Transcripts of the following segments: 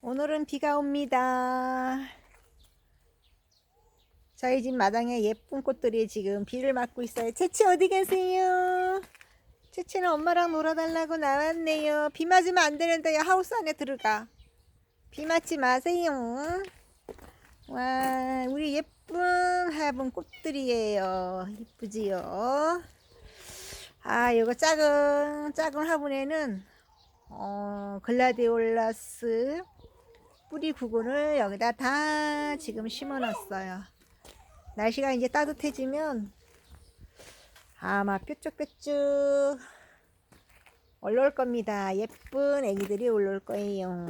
오늘은 비가 옵니다. 저희 집 마당에 예쁜 꽃들이 지금 비를 맞고 있어요. 채채 어디 계세요? 채채는 엄마랑 놀아달라고 나왔네요. 비 맞으면 안 되는데 하우스 안에 들어가. 비 맞지 마세요. 와, 우리 예쁜 하얀 꽃들이에요. 이쁘지요? 아, 이거 작은, 작은 화분에는, 어, 글라디올라스 뿌리 부분을 여기다 다 지금 심어 놨어요. 날씨가 이제 따뜻해지면 아마 뾰족뾰족 올라올 겁니다. 예쁜 애기들이 올라올 거예요.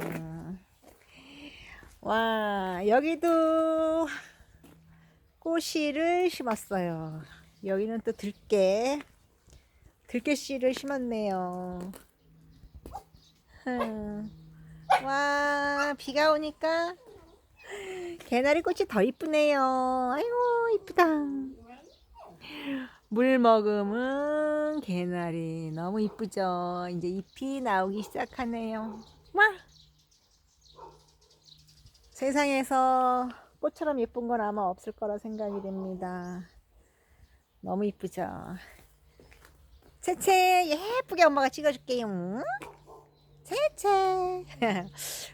와, 여기도 꽃씨를 심었어요. 여기는 또 들깨, 들깨씨를 심었네요. 흠. 와, 비가 오니까 개나리 꽃이 더 이쁘네요. 아이고, 이쁘다. 물 머금은 개나리 너무 이쁘죠. 이제 잎이 나오기 시작하네요. 와! 세상에서 꽃처럼 예쁜 건 아마 없을 거라 생각이 됩니다. 너무 이쁘죠. 채채 예쁘게 엄마가 찍어줄게요. 채채.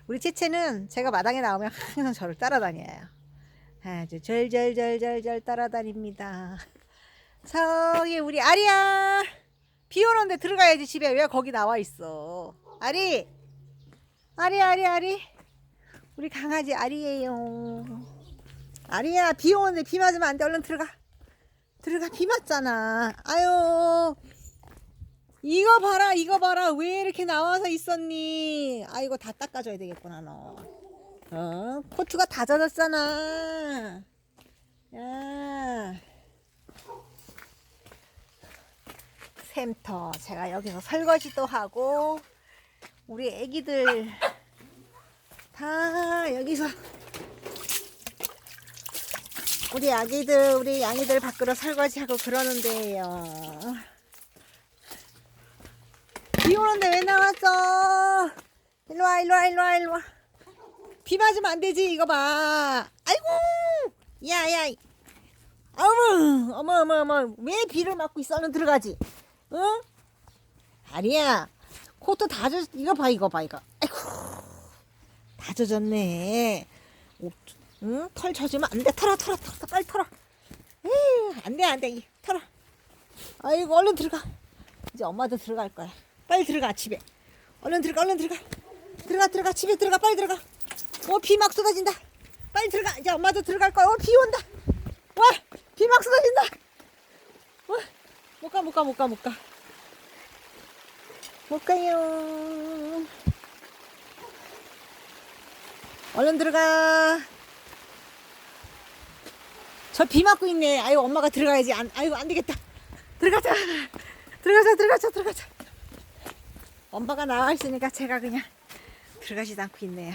우리 채채는 제가 마당에 나오면 항상 저를 따라다녀요. 아주 절절절절절 따라다닙니다. 저기 우리 아리야. 비 오는데 들어가야지 집에 왜 거기 나와 있어. 아리. 아리 아리 아리. 우리 강아지 아리예요. 아리야 비 오는데 비 맞으면 안 돼. 얼른 들어가. 들어가 비 맞잖아. 아유. 이거 봐라 이거 봐라. 왜 이렇게 나와서 있었니? 아이고 다 닦아줘야 되겠구나 너. 어? 코트가 다 젖었잖아. 야. 샘터 제가 여기서 설거지도 하고 우리 애기들 다 여기서 우리 아기들 우리 양이들 밖으로 설거지하고 그러는데요 비 오는데 왜 나왔어? 일로 와, 일로 와, 일로 와, 일로 와. 비 맞으면 안 되지, 이거 봐. 아이고! 야, 야. 어머, 어머, 어머, 어머. 왜 비를 맞고 있어? 얼른 들어가지. 응? 아니야. 코트 다 젖, 이거 봐, 이거 봐, 이거. 아이고. 다 젖었네. 옷, 응? 털 젖으면 안 돼. 털어, 털어, 털어, 빨리 털어. 에이, 안 돼, 안 돼. 이, 털어. 아이고, 얼른 들어가. 이제 엄마도 들어갈 거야. 빨리 들어가 집에. 얼른 들어가 얼른 들어가. 들어가 들어가 집에 들어가 빨리 들어가. 어비 막 쏟아진다. 빨리 들어가. 이제 엄마도 들어갈 거야. 어비 온다. 와 비 막 쏟아진다. 와 못 가 못 가 못 가 못 가. 못 가요. 얼른 들어가. 저 비 맞고 있네. 아유 엄마가 들어가야지. 안, 아이고 안 되겠다. 들어가자. 들어가자 들어가자 들어가자. 엄마가 나와 있으니까 제가 그냥 들어가지도 않고 있네요.